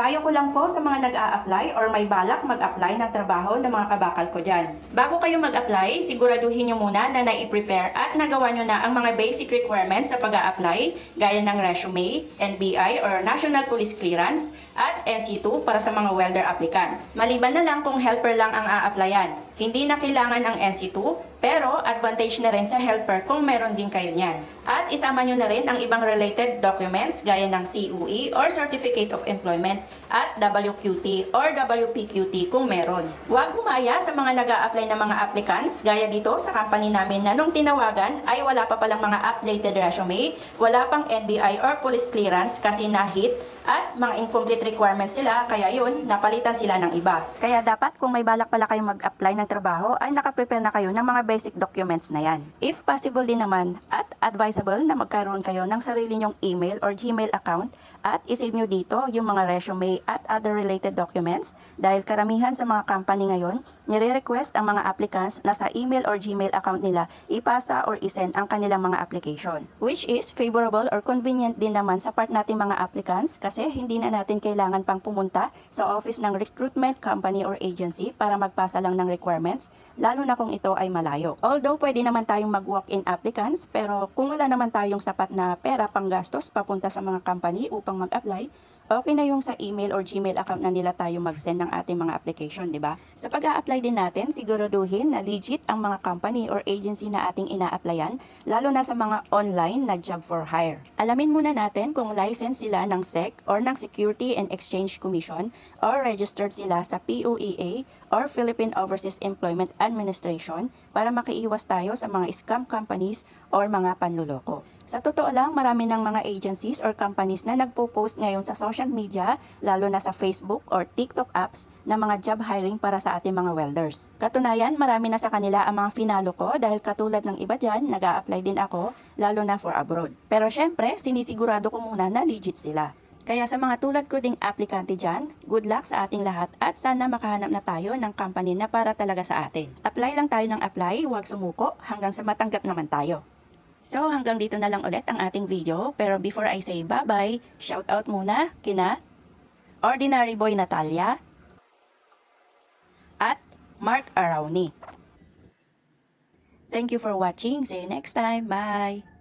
Payo ko lang po sa mga nag-a-apply or may balak mag-apply ng trabaho ng mga kabakal ko dyan. Bago kayo mag-apply, siguraduhin nyo muna na nai-prepare at nagawa nyo na ang mga basic requirements sa pag apply gaya ng resume, NBI or National Police Clearance, at NC2 para sa mga welder applicants. Maliban na lang kung helper lang ang a-applyan. Hindi na kailangan ang NC2, pero advantage na rin sa helper kung meron din kayo niyan. At isama nyo na rin ang ibang related documents gaya ng CUE or Certificate of Employment at WQT or WPQT kung meron. Huwag gumaya sa mga nag apply na mga applicants gaya dito sa company namin na nung tinawagan ay wala pa palang mga updated resume, wala pang NBI or police clearance kasi na-hit at mga incomplete requirements sila kaya yun, napalitan sila ng iba. Kaya dapat kung may balak pala kayong mag-apply ng trabaho ay nakaprepare na kayo ng mga basic documents na yan. If possible din naman at advisable na magkaroon kayo ng sarili nyong email or Gmail account at isave nyo dito yung mga resume at other related documents dahil karamihan sa mga company ngayon nire-request ang mga applicants na sa email or Gmail account nila ipasa or isend ang kanilang mga application which is favorable or convenient din naman sa part natin mga applicants kasi hindi na natin kailangan pang pumunta sa office ng recruitment company or agency para magpasa lang ng requirements lalo na kung ito ay malayo. Although pwede naman tayong mag-walk-in applicants pero kung wala naman tayong sapat na pera pang gastos papunta sa mga company upang mag-apply, okay na yung sa email or Gmail account na nila tayo mag-send ng ating mga application, di ba? Sa pag apply din natin, siguraduhin na legit ang mga company or agency na ating ina-applyan, lalo na sa mga online na job for hire. Alamin muna natin kung license sila ng SEC or ng Security and Exchange Commission or registered sila sa POEA or Philippine Overseas Employment Administration para makiiwas tayo sa mga scam companies or mga panluloko. Sa totoo lang, marami ng mga agencies or companies na nagpo-post ngayon sa social media, lalo na sa Facebook or TikTok apps, na mga job hiring para sa ating mga welders. Katunayan, marami na sa kanila ang mga finalo ko dahil katulad ng iba dyan, nag apply din ako, lalo na for abroad. Pero syempre, sinisigurado ko muna na legit sila. Kaya sa mga tulad ko ding aplikante dyan, good luck sa ating lahat at sana makahanap na tayo ng company na para talaga sa atin. Apply lang tayo ng apply, huwag sumuko hanggang sa matanggap naman tayo. So hanggang dito na lang ulit ang ating video. Pero before I say bye-bye, shout out muna kina Ordinary Boy Natalia at Mark Arauni. Thank you for watching. See you next time. Bye!